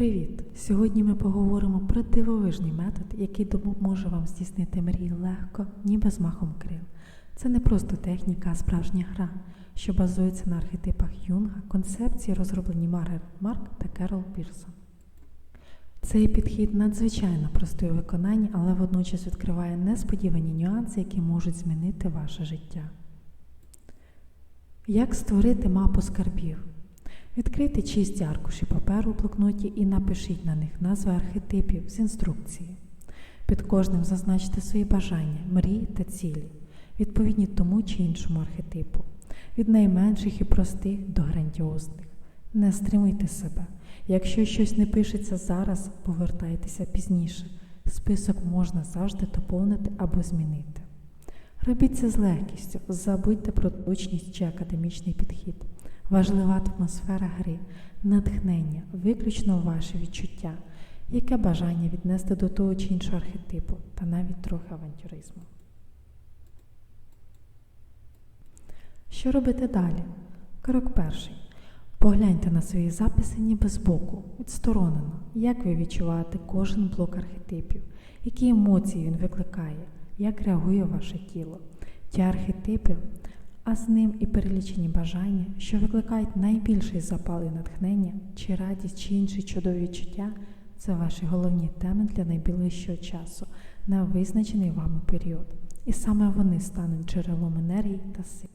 Привіт! Сьогодні ми поговоримо про дивовижний метод, який допоможе вам здійснити мрії легко, ніби з махом крил. Це не просто техніка, а справжня гра, що базується на архетипах Юнга, концепції, розроблені Маргарет Марк та Керол Пірсон. Цей підхід надзвичайно простий у виконанні, але водночас відкриває несподівані нюанси, які можуть змінити ваше життя. Як створити мапу скарбів? Відкрийте чисті аркуші паперу у блокноті і напишіть на них назви архетипів з інструкції. Під кожним зазначте свої бажання, мрії та цілі, відповідні тому чи іншому архетипу, від найменших і простих до грандіозних. Не стримуйте себе. Якщо щось не пишеться зараз, повертайтеся пізніше. Список можна завжди доповнити або змінити. Робіть це з легкістю, забудьте про точність чи академічний підхід. Важлива атмосфера гри, натхнення, виключно ваші відчуття, яке бажання віднести до того чи іншого архетипу, та навіть трохи авантюризму. Що робити далі? Крок перший. Погляньте на свої записи ніби збоку, відсторонено, як ви відчуваєте кожен блок архетипів, які емоції він викликає, як реагує ваше тіло. Ті архетипи, а з ним і перелічені бажання, що викликають найбільший запал і натхнення, чи радість, чи інші чудові відчуття, це ваші головні теми для найближчого часу на визначений вами період. І саме вони стануть джерелом енергії та сил.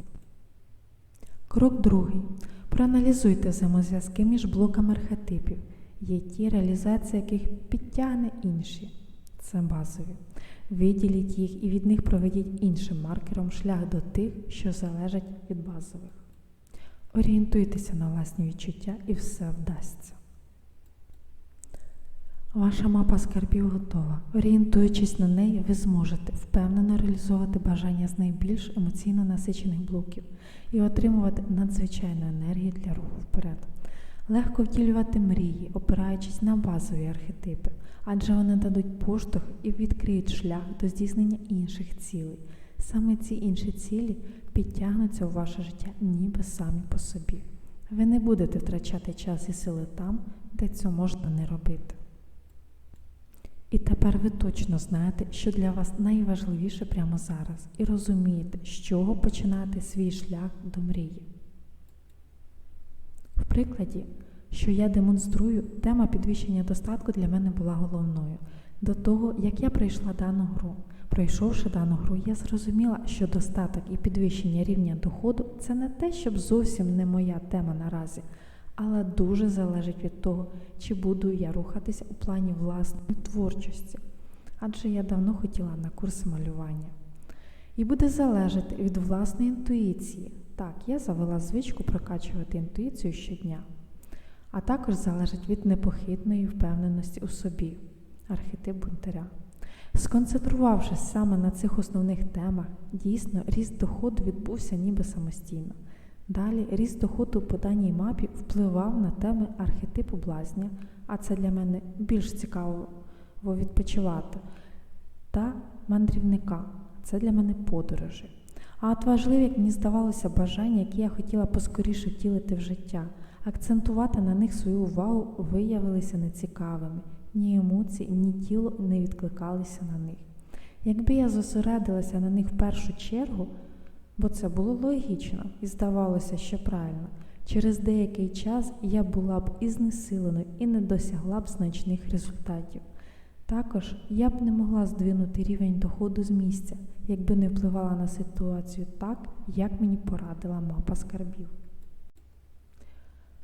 Крок другий. Проаналізуйте взаємозв'язки між блоками архетипів, є ті, реалізація яких підтягне інші. Це базові. Виділіть їх і від них проведіть іншим маркером шлях до тих, що залежать від базових. Орієнтуйтеся на власні відчуття і все вдасться. Ваша мапа скарбів готова. Орієнтуючись на неї, ви зможете впевнено реалізовувати бажання з найбільш емоційно насичених блоків і отримувати надзвичайну енергію для руху вперед. Легко втілювати мрії, опираючись на базові архетипи, адже вони дадуть поштовх і відкриють шлях до здійснення інших цілей. Саме ці інші цілі підтягнуться у ваше життя ніби самі по собі. Ви не будете втрачати час і сили там, де цього можна не робити. І тепер ви точно знаєте, що для вас найважливіше прямо зараз, і розумієте, з чого починати свій шлях до мрії. Прикладі, що я демонструю, тема підвищення достатку для мене була головною. До того, як я пройшла дану гру. Пройшовши дану гру, я зрозуміла, що достаток і підвищення рівня доходу це не те, щоб зовсім не моя тема наразі, але дуже залежить від того, чи буду я рухатися у плані власної творчості, адже я давно хотіла на курси малювання. І буде залежати від власної інтуїції. Так, я завела звичку прокачувати інтуїцію щодня, а також залежить від непохитної впевненості у собі, архетип бунтаря. Сконцентрувавшись саме на цих основних темах, дійсно ріст доходу відбувся ніби самостійно. Далі ріст доходу по даній мапі впливав на теми архетипу блазня, а це для мене більш цікаво відпочивати, та мандрівника. Це для мене подорожі. А от важливі, як мені здавалося, бажання, які я хотіла поскоріше втілити в життя, акцентувати на них свою увагу виявилися нецікавими. Ні емоції, ні тіло не відкликалися на них. Якби я зосередилася на них в першу чергу, бо це було логічно і здавалося, що правильно, через деякий час я була б і знесиленою і не досягла б значних результатів. Також я б не могла здвинути рівень доходу з місця, якби не впливала на ситуацію так, як мені порадила мапа скарбів.